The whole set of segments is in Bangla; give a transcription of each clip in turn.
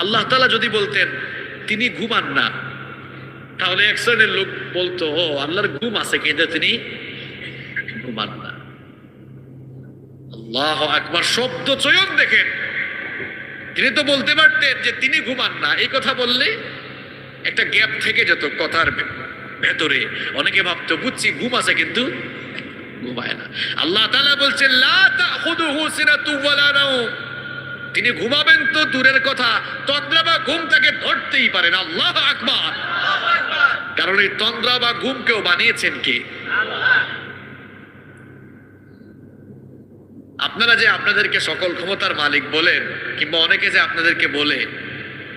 আল্লাহ তালা যদি বলতেন, তিনি ঘুমান না, তাহলে এক শ্রেণির লোক বলতো, ও, আল্লাহর ঘুম আছে কিন্তু তিনি ঘুমান না। আল্লাহ একবার শব্দ চয়ন দেখেন। তিনি তো বলতে পারতেন যে তিনি ঘুমান না। এই কথা বললে একটা গ্যাপ থেকে যেত কথার ভেতরে। অনেকে ভাবতো, বুঝছি, ঘুম আছে কিন্তু ঘুমায় না। আল্লাহ তাআলা বলছেন, লা তাখুদুহু সিনাতু ওয়ালা নাওম। তিনি ঘুমাবেন তো দূরের কথা, তন্দ্রা বা ঘুম তাকে ধরতেই পারেন আল্লাহ আকবার। কারণ এই তন্দ্রা বা ঘুম কেউ বানিয়েছেন কে? আপনারা যে আপনাদেরকে সকল ক্ষমতার মালিক বলেন, কিংবা অনেকে যে আপনাদেরকে বলে,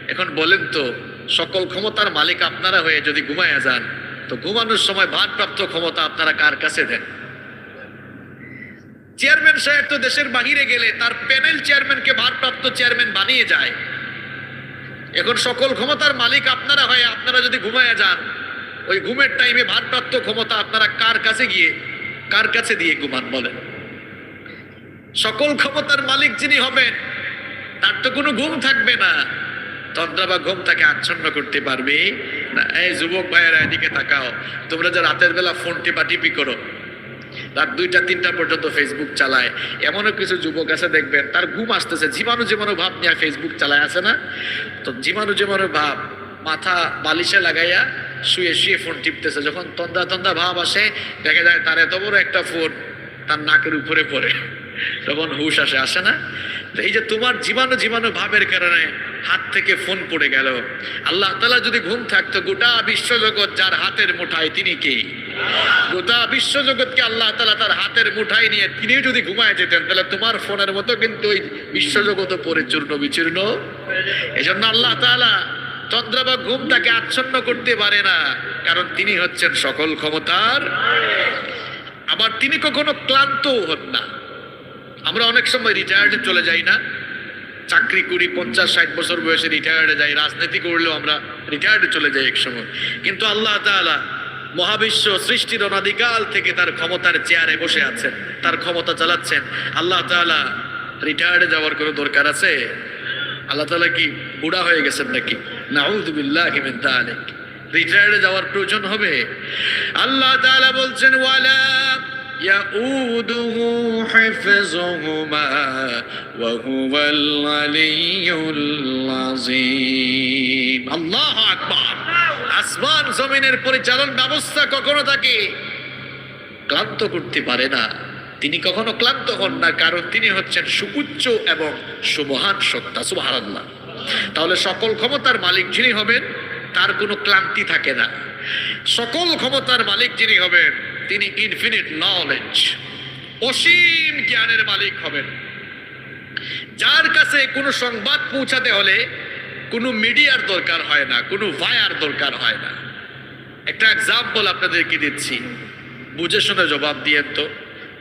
এখন বলেন তো, সকল ক্ষমতার মালিক আপনারা হয়ে যদি ঘুমায় যান, তো ঘুমানোর সময় ভারপ্রাপ্ত ক্ষমতা আপনারা কার কাছে দেন? চেয়ারম্যান সাহেব তো দেশের বাহিরে গেলে তার প্যানেল চেয়ারম্যানকে ভারপ্রাপ্ত চেয়ারম্যান বানিয়ে যায়। এখন সকল ক্ষমতার মালিক আপনারা হয় আপনারা যদি ঘুমায়া যান, ওই ঘুমের টাইমে ভারপ্রাপ্ত ক্ষমতা আপনারা কার কাছে গিয়ে, কার কাছে দিয়ে ঘুমান বলেন? সকল ক্ষমতার মালিক যিনি হবেন, তার তো কোনো ঘুম থাকবে না। তন্দ্রা বা ঘুম তাকে আচ্ছন্ন করতে পারবে না। এই যুবক ভাইয়েরা এদিকে তাকাও। তোমরা যে রাতের বেলা ফোন টিপা টিপি করো। রাত দুইটা, তিনটা পর্যন্ত ফেসবুক চালায়। এমনও কিছু যুবক আছে, দেখবেন, তার ঘুম আসতেছে। জীবাণু জীবাণু ভাব নিয়ে ফেসবুক চালায় আছে না? তো জীবাণু জীবাণু ভাব, মাথা বালিশে লাগাইয়া শুয়ে শুয়ে ফোন টিপতেছে। যখন তন্দা তন্দা ভাব আসে, দেখা যায় তার এত বড় একটা ফোন তার নাকের উপরে পড়ে। তখন হুশ আসে আসে না? এই যে তোমার জীবাণু জীবাণু ভাবের কারণে হাত থেকে ফোন পড়ে গেল। আল্লাহ তালা যদি ঘুম থাকতো, গোটা বিশ্বজগৎ যার হাতের মুঠায় তিনি কে? গোটা বিশ্বজগৎকে আল্লাহ তালা তার হাতের মুঠায় নিয়ে তিনি যদি ঘুমায় যেতেন, তাহলে তোমার ফোনের মতো কিন্তু ওই বিশ্বজগৎ পরে চূর্ণ বিচূর্ণ। এই জন্য আল্লাহ তালা চন্দ্র বা ঘুম তাকে আচ্ছন্ন করতে পারে না, কারণ তিনি হচ্ছেন সকল ক্ষমতার। আবার তিনি কখনো ক্লান্তও হন না। আমরা অনেক সময় রিটায়ার্ডে চলে যাই না। চাকরি করি, পঞ্চাশ, ষাট বছর বয়সে রিটায়ার্ডে যাই, রাজনীতি করলেও আমরা রিটায়ার্ডে চলে যাই এক সময়। কিন্তু আল্লাহ তাআলা মহাবিশ্ব সৃষ্টির অনাদিকাল থেকে তার ক্ষমতার চেয়ারে বসে আছেন, তার ক্ষমতা চালাচ্ছেন। আল্লাহ তাআলা রিটায়ার্ডে যাওয়ার কোনো দরকার আছে? আল্লাহ তাআলা কি বুড়া হয়ে গেছেন নাকি? যালিক রিটায়ার্ডে যাওয়ার প্রয়োজন হবে? আল্লাহ তাআলা বলছেন, ওয়ালা يؤوده حفظهما وهو العلي العظيم আল্লাহ আকবার আসমান জমিনের পরিচালন ব্যবস্থা কখনো তাকে ক্লান্ত করতে পারে না তিনি কখনো ক্লান্ত হন না কারণ তিনি হচ্ছেন সুউচ্চ এবং সুমহান সত্তা সুবহানাল্লাহ তাহলে সকল ক্ষমতার মালিক যিনি হবেন তার কোনো ক্লান্তি থাকে না সকল ক্ষমতার মালিক যিনি হবেন তিনি ইনফিনিট নলেজ অসীম জ্ঞানের মালিক হবেন। যার কাছে কোনো সংবাদ পৌঁছাতে হলে কোনো মিডিয়ার দরকার হয় না, কোনো ভায়ার দরকার হয় না। একটা এক্সাম্পল আপনাদেরকে দিচ্ছি। বুঝে শুনে জবাব দিয়েন তো।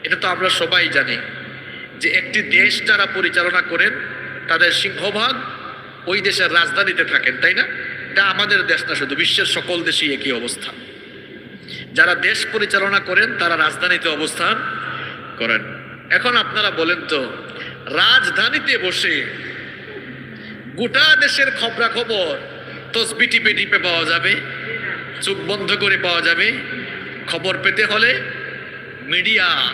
এটা তো আমরা সবাই জানি যে একটি দেশ যারা পরিচালনা করেন, তাদের সিংহভাগ ওই দেশের রাজধানীতে থাকেন, তাই না? এটা আমাদের দেশ না, শুধু বিশ্বের সকল দেশেই একই অবস্থা। যারা দেশ পরিচালনা করেন, তারা রাজধানীতে অবস্থান করেন। এখন আপনারা বলেন তো, রাজধানীতে বসে গোটা দেশের খবরাখবর তসবি টিপে টিপে পাওয়া যাবে, চোখ বন্ধ করে পাওয়া যাবে। খবর পেতে হলে মিডিয়া,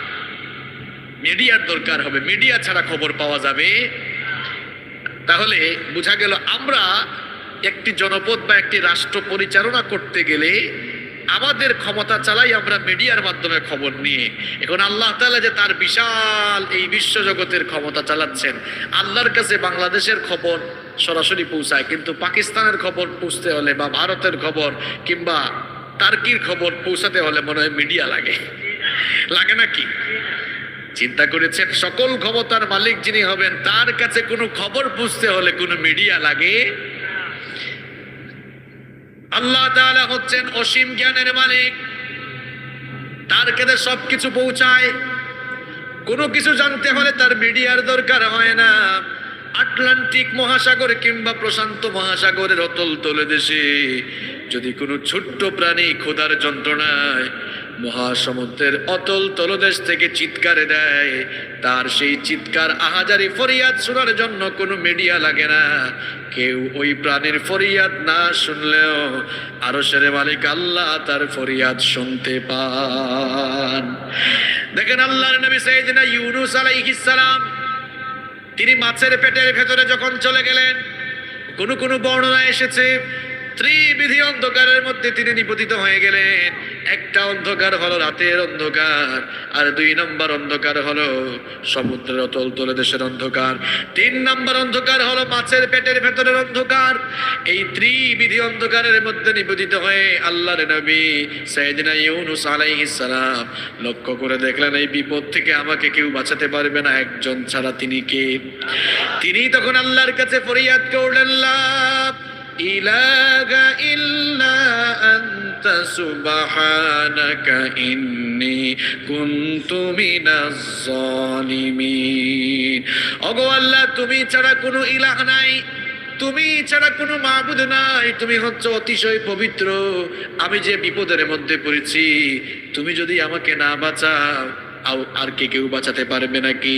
মিডিয়ার দরকার হবে। মিডিয়া ছাড়া খবর পাওয়া যাবে। তাহলে বোঝা গেল, আমরা একটি জনপদ বা একটি রাষ্ট্র পরিচালনা করতে গেলে আমাদের ক্ষমতা চালাই আমরা মিডিয়ার মাধ্যমে খবর নিয়ে। এখন আল্লাহ তাআলা যে তার বিশাল এই বিশ্বজগতের ক্ষমতা চালাচ্ছেন, আল্লাহর কাছে বাংলাদেশের খবর সরাসরি পৌঁছায়, কিন্তু পাকিস্তানের খবর পৌঁছতে হলে বা ভারতের খবর কিংবা টার্কির খবর পৌঁছাতে হলে মনে হয় মিডিয়া লাগে। লাগে নাকি চিন্তা করেছেন, সকল ক্ষমতার মালিক যিনি হবেন, তার কাছে কোনো খবর বুঝতে হলে কোনো মিডিয়া লাগে? আল্লাহ হচ্ছেন অসীম জ্ঞানের মালিক। তার কাছে সবকিছু পৌঁছায়। কোনো কিছু জানতে হলে তার মিডিয়ার দরকার হয় না। আটলান্টিক মহাসাগর কিংবা প্রশান্ত মহাসাগরের অতল তলে দেশে যদি কোনো ছোট্ট প্রাণী ক্ষুধার যন্ত্রণায় মহাসমুদ্রের অতল তলদেশ থেকে চিৎকার দেয়। তার সেই চিৎকার আহাজারি ফরিয়াদ শোনার জন্য কোনো মিডিয়া লাগে না। কেউ ওই প্রাণীর ফরিয়াদ না শুনলেও আরও সেরে মালিক আল্লাহ তার ফরিয়াদ শুনতে পান। দেখেন আল্লাহর নবী সাইয়েদনা ইউনুস আলাইহিস সালাম, তিনি মাছের পেটের ভেতরে যখন চলে গেলেন, কোন কোন বর্ণনা এসেছে ত্রিবিধি অন্ধকারের মধ্যে তিনি নিপতিত হয়ে গেলেন। একটা অন্ধকার হলো রাতের অন্ধকার, আর দুই নম্বর অন্ধকার হলো সমুদ্রের অতল তলে দেশের অন্ধকার। তিন নম্বর অন্ধকার হলো মাছের পেটের ভেতরের অন্ধকার। এই ত্রিবিধি অন্ধকারের মধ্যে নিপতিত হয়ে আল্লাহর নবী সাইদিনা ইউনুস আলাইহিস সালাম লক্ষ্য করে দেখলেন, এই বিপদ থেকে আমাকে কেউ বাঁচাতে পারবে না, একজন ছাড়া তিনি কে? তিনি তখন আল্লাহর কাছে ফরিয়াদ করলেন, লা ইলাহা ইল্লা আনতা সুবহানাকা ইন্নী কুনতু মিনাজ জালিমিন। ওগো আল্লাহ, তুমি ছাড়া কোনো ইলাহ নাই। তুমি ছাড়া কোনো মাবুদ নাই। তুমি হচ্ছে অতিশয় পবিত্র। আমি যে বিপদের মধ্যে পড়েছি, তুমি যদি আমাকে না বাঁচাও আর কে কেউ বাঁচাতে পারবে নাকি?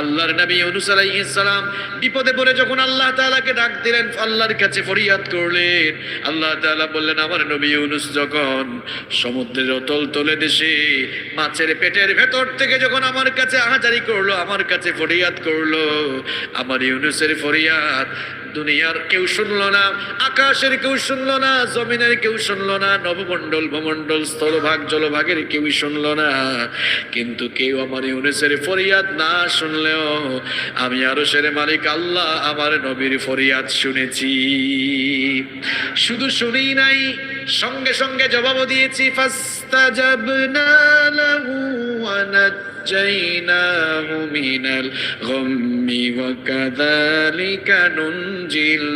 আল্লাহর নবী ইউনুস আলাইহিস সালাম বিপদে পড়ে যখন আল্লাহ তাআলাকে ডাক দিলেন, আল্লাহর কাছে ফরিয়াদ করলেন। আল্লাহ তাআলা বললেন, আমার নবী ইউনুস যখন সমুদ্রের অতল তলে দেশে মাছের পেটের ভেতর থেকে যখন আমার কাছে আহাজারি করল, আমার কাছে ফরিয়াদ করল, আমার ইউনুসের ফরিয়াদ দুনিয়ার কেউ শুনলো না, আকাশের কেউ শুনলো না, জমিনের কেউ শুনলো না, নবমণ্ডল, ভমণ্ডল, স্থলভাগ, জলভাগের কেউই শুনলো না। কিন্তু কেউ আমার ইউনুসের ফরিয়াদ না শুনলেও আমি আরও সেরে মালিক আল্লাহ, আমার নবীর ফরিয়াদ শুনেছি। শুধু শুনেই নাই, সঙ্গে সঙ্গে জবাবও দিয়েছি, ফাস্তাজাবনা লাহু ওয়া মিনাল গাম্মি ওয়া কাযালিকা নুনজিল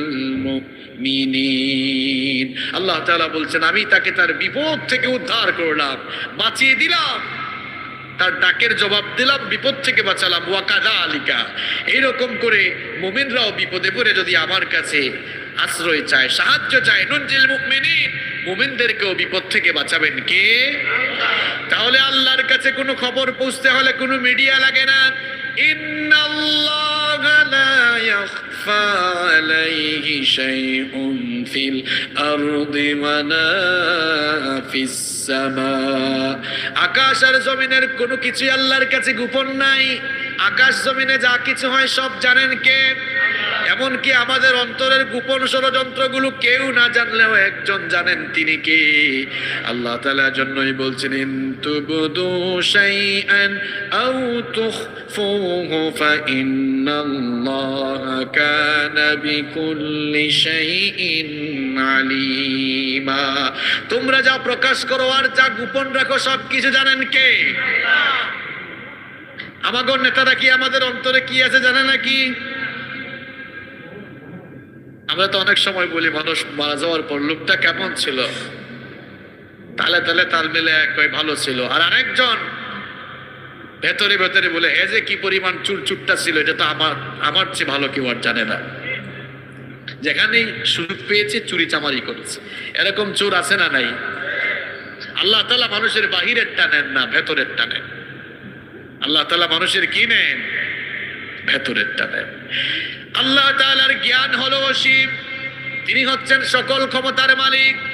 মুমিনিন আল্লাহ তাআলা বলছেন, আমি তাকে তার বিপদ থেকে উদ্ধার করলাম, বাঁচিয়ে দিলাম। তার ডাকের জবাব দিলাম, বিপদ থেকে বাঁচালাম। ওয়াকাদা আলিকা এইরকম করে মুমিনরাও বিপদে পড়ে যদি আমার কাছে আশ্রয় চায়, সাহায্য চায়। নুনজিল মুমিনিন মুমিনদেরকেও বিপদ থেকে বাঁচাবেন কে? তাহলে আল্লাহর কাছে কোনো খবর পৌঁছতে হলে কোনো মিডিয়া লাগে না। আকাশ আর জমিনের কোনো কিছুই আল্লাহর কাছে গোপন নাই। আকাশ জমিনে যা কিছু হয় সব জানেন কে? এমনকি আমাদের অন্তরের গোপন ষড়যন্ত্রগুলো কেউ না জানলেও একজন জানেন তিনি কে। আল্লাহ তালা জন্যই বলছেন তোমরা যা প্রকাশ করো আর যা গোপন রাখো, সব কিছু জানেন কে? আমাগর নেতারা কি আমাদের অন্তরে কি আছে জানে নাকি? আমরা তো অনেক সময় বলি, মানুষ মারা যাওয়ার পর লোকটা কেমন ছিল? তালে তালে তাল মিলে এক ভালো ছিল। আর আরেকজন ভেতরে ভেতরে বলে এ যে কি পরিমাণ চুরচুটটা ছিল, এটা তো আমার আমার চেয়ে ভালো কেউ আর জানে না। যেখানেই সুযোগ পেয়েছে, চুরি চামারি করেছে। এরকম চোর আছে না নাই? আল্লাহ তালা মানুষের বাহিরের টানেন না ভেতরের টানেন আল্লাহ তালা মানুষের কি নেন? ভেতরের নেন আল্লাহ তালার জ্ঞান হলো অসীম। তিনি হচ্ছেন সকল ক্ষমতার মালিক।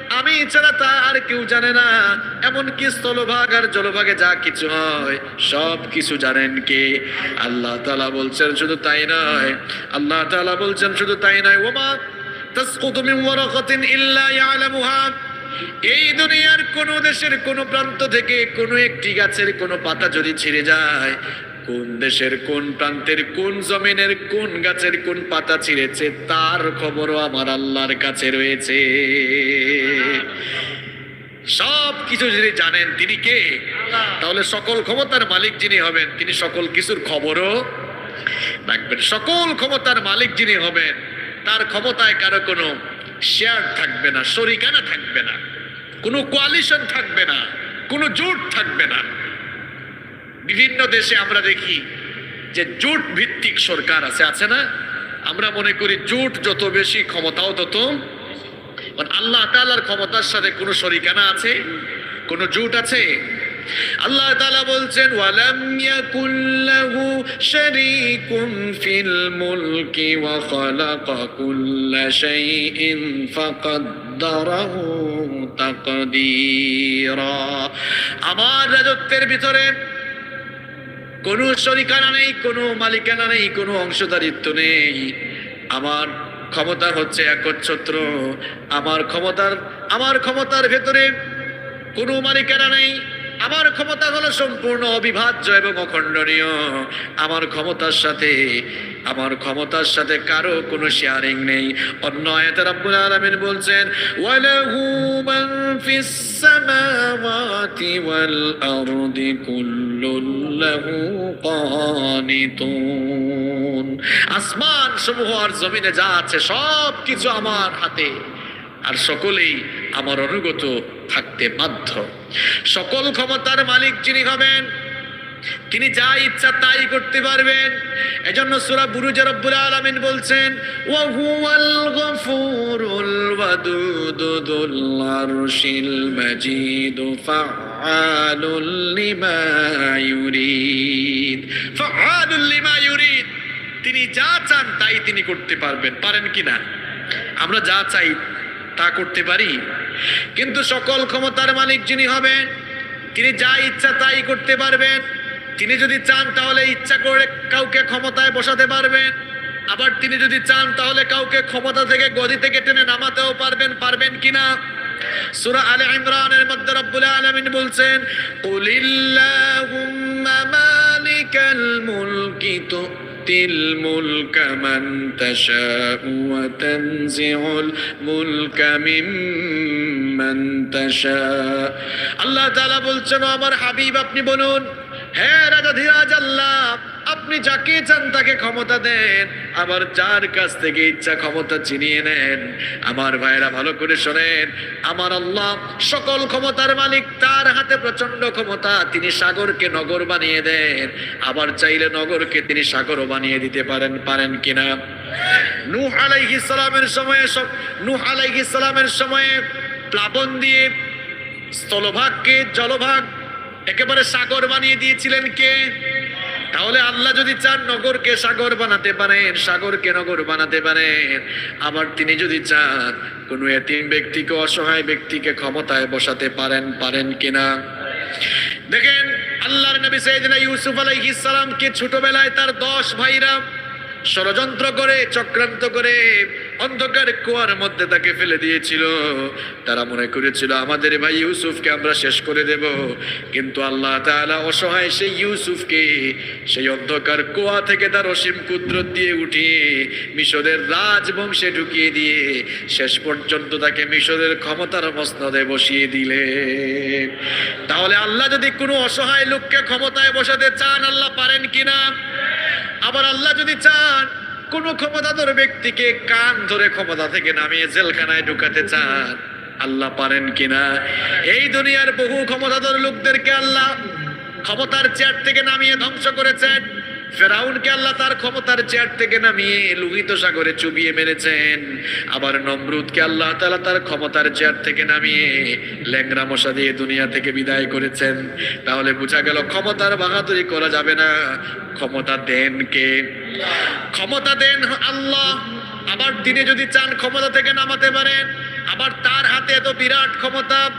আমি ছাড়া তা আর কেউ জানে না। এমনকি স্থলভাগ আর জলভাগে যা কিছু হয়, সব কিছু জানেন কে? আল্লাহ তাআলা বলছেন শুধু তাই নয়। আল্লাহ তাআলা বলছেন শুধু তাই নয়, ওমা তাসকুতু মিন ওয়ারাকাতিন ইল্লা ইয়ালামুহা। এই দুনিয়ার কোন দেশের কোন প্রান্ত থেকে কোনো একটি গাছের কোনো পাতা যদি ছিঁড়ে যায়, কোন দেশের কোন প্রান্তের কোন জমিনের কোন গাছের কোন পাতা ছিঁড়েছে, তার খবরও আমার আল্লাহর কাছে রয়েছে। সব কিছু যিনি জানেন তিনি কে, তাহলে সকল ক্ষমতার মালিক যিনি হবেন, তিনি সকল কিছুর খবরও রাখবেন। সকল ক্ষমতার মালিক যিনি হবেন, তার ক্ষমতায় কারও কোনো শেয়ার থাকবে না, শরিকানা থাকবে না, কোনো কোয়ালিশন থাকবে না, কোনো জোট থাকবে না। বিভিন্ন দেশে আমরা দেখি যে জোট ভিত্তিক সরকার আছে আছে না? আমরা মনে করি জোট যত বেশি, ক্ষমতাও তত আল্লাহ তালার ক্ষমতার সাথে কোনো শরিকানা আছে? কোনো জুট আছে? আল্লাহ তাআলা বলছেন আমার রাজত্বের ভিতরে কোনো শরিকানা নেই, কোনো মালিকানা নেই, কোনো অংশদারিত্ব নেই। আমার ক্ষমতা হচ্ছে একচ্ছত্র। আমার ক্ষমতার আমার ক্ষমতার ভেতরে কোনো মালিকানা নেই। আমার ক্ষমতা হলো সম্পূর্ণ অবিভাজ্য এবং অখণ্ডনীয়। আমার ক্ষমতার সাথে, আমার ক্ষমতার সাথে কারও কোনো শেয়ারিং নেই। অন্য আয়াতে রাব্বুল আলামিন বলছেন, ওয়ালাহু মান ফিস সামাওয়াতি ওয়াল আরদি কুল্লুন লাহু আসমান সমূহ আর জমিনে যা আছে সব কিছু আমার হাতে। আর সকলেই আমার অনুগত থাকতে বাধ্য। সকল ক্ষমতার মালিক যিনি হবেন, তিনি যা ইচ্ছা তাই করতে পারবেন। এজন্য সূরা বুরুজে রব্বুল আলামিন বলছেন, ওয়া হুয়াল গফুরুল ওয়াদুদ যুল আরশিল মাজিদ ফাআলুল লিমা ইউরিদ। ফাআলুল লিমা ইউরিদ, তিনি যা চান তাই তিনি করতে পারবেন। পারেন কিনা আমরা যা চাই তা করতে পারি। কিন্তু সকল ক্ষমতার মালিক যিনি হবেন, তিনি যা ইচ্ছা তাই করতে পারবেন। তিনি যদি চান তাহলে ইচ্ছা করে কাউকে ক্ষমতায় বসাতে পারবেন। আবার তিনি যদি চান তাহলে কাউকে ক্ষমতা থেকে গদি থেকে টেনে নামাতেও পারবেন পারবেন কিনা? সূরা আলে ইমরানের মধ্যে রব্বুল আলামিন বলছেন تؤتي الملك من تشاء وتنزع الملك ممن تشاء আল্লাহ তাআলা বলছেন "ও আমার হাবিব আপনি বলুন হ্যাঁ রাজাধিরাজ আল্লাহ আপনি যাকে চান তাকে ক্ষমতা দেন। আবার যার কাছ থেকে ইচ্ছা ক্ষমতা চিনিয়ে নেন। আমার ভাইরা ভালো করে শোনেন। আমার আল্লাহ সকল ক্ষমতার মালিক, তার হাতে প্রচণ্ড ক্ষমতা, তিনি সাগরকে নগর বানিয়ে দেন। আবার চাইলে নগরকে তিনি সাগরও বানিয়ে দিতে পারেন পারেন কিনা? নূহ আলাইহিস সালামের সময়ে সব, নূহ আলাইহিস সালামের সময়ে প্লাবন দিয়ে স্থলভাগকে, জলভাগ, একেবারে সাগর বানিয়ে দিয়েছিলেন কে? তাহলে আল্লাহ যদি চান নগরকে সাগর বানাতে পারেন, সাগরকে নগর বানাতে পারেন। আবার তিনি যদি চান কোনো এতিম ব্যক্তিকে, অসহায় ব্যক্তিকে ক্ষমতায় বসাতে পারেন পারেন কিনা? দেখেন, আল্লাহর নবী সাইয়েদনা ইউসুফ আলাইহিস সালামকে ছোটবেলায় তার দশ ভাইরা ষড়যন্ত্র করে, চক্রান্ত করে অন্ধকার কুয়ার মধ্যে তাকে ফেলে দিয়েছিল। তারা মনে করেছিল, আমাদের ভাই ইউসুফকে আমরা শেষ করে দেব। কিন্তু আল্লাহ তাআলা অসহায় সেই ইউসুফকে সেই অন্ধকার কুয়া থেকে তার অসীম কুদরত দিয়ে উঠিয়ে মিশরের রাজবংশে ঢুকিয়ে দিয়ে শেষ পর্যন্ত তাকে মিশরের ক্ষমতার মসনদে বসিয়ে দিলে। তাহলে আল্লাহ যদি কোনো অসহায় লোককে ক্ষমতায় বসাতে চান, আল্লাহ পারেন কিনা? আবার আল্লাহ যদি চান কোন ক্ষমতাধর ব্যক্তিকে কান ধরে ক্ষমতা থেকে নামিয়ে জেলখানায় ঢুকাতে চান। আল্লাহ পারেন কিনা? এই দুনিয়ার বহু ক্ষমতাধর লোকদেরকে আল্লাহ ক্ষমতার চেয়ার থেকে নামিয়ে ধ্বংস করেছেন। ফেরাউনকে আল্লাহ তার ক্ষমতার চেয়ার থেকে নামিয়ে লোহিত সাগরে চুবিয়ে মেরেছেন। আবার নমরুদকে আল্লাহ তালা তার ক্ষমতার চেয়ার থেকে নামিয়ে ল্যাংরা মশা দিয়ে দুনিয়া থেকে বিদায় করেছেন। তাহলে বোঝা গেল ক্ষমতার বাহাদুরি করা যাবে না। ক্ষমতা দেন কে? ক্ষমতা দেন আল্লাহ। আবার তিনি যদি চান ক্ষমতা থেকে নামাতে পারেন, আবার তার হাতে এত বিরাট ক্ষমতা।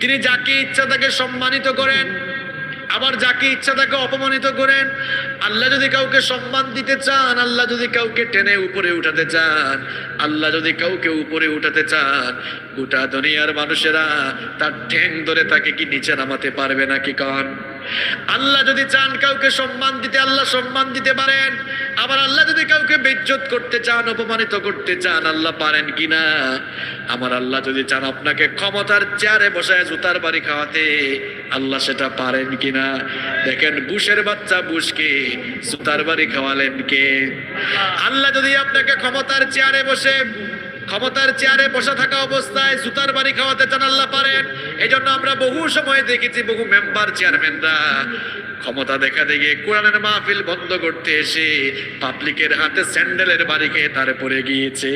তিনি যাকে ইচ্ছা তাকে সম্মানিত করেন। আবার যাকে ইচ্ছা তাকে অপমানিত করেন। আল্লাহ যদি কাউকে সম্মান দিতে চান, আল্লাহ যদি কাউকে টেনে উপরে উঠাতে চান, আল্লাহ যদি কাউকে উপরে উঠাতে চান, গোটা দুনিয়ার মানুষেরা তার ঠ্যাং ধরে তাকে কি নিচে নামাতে পারবে নাকি কন? আল্লাহ যদি চান কাউকে সম্মান দিতে, আল্লাহ সম্মান দিতে পারেন। আবার আল্লাহ যদি কাউকে বেজ্জত করতে চান, অপমানিত করতে চান, আল্লাহ পারেন কিনা? আমার আল্লাহ যদি চান আপনাকে ক্ষমতার চেয়ারে বসায় জুতার বাড়ি খাওয়াতে, আল্লাহ সেটা পারেন কিনা? দেখেন, বুশের বাচ্চা বুশকে জুতার বাড়ি খাওয়ালেন কে? আল্লাহ যদি আপনাকে ক্ষমতার চেয়ারে বসে ক্ষমতার চেয়ারে বসে থাকা অবস্থায় সুতার বাড়ি খাওয়াতে চান আল্লাহ পারেন। এই জন্য আমরা বহু সময় দেখেছি বহু মেম্বার চেয়ারম্যানরা। ক্ষমতা দেখা দেখে কোরআনের মাহফিল বন্ধ করতে এসে পাবলিকের হাতে স্যান্ডেলের বাড়ি খেয়ে তারপরে গিয়েছে।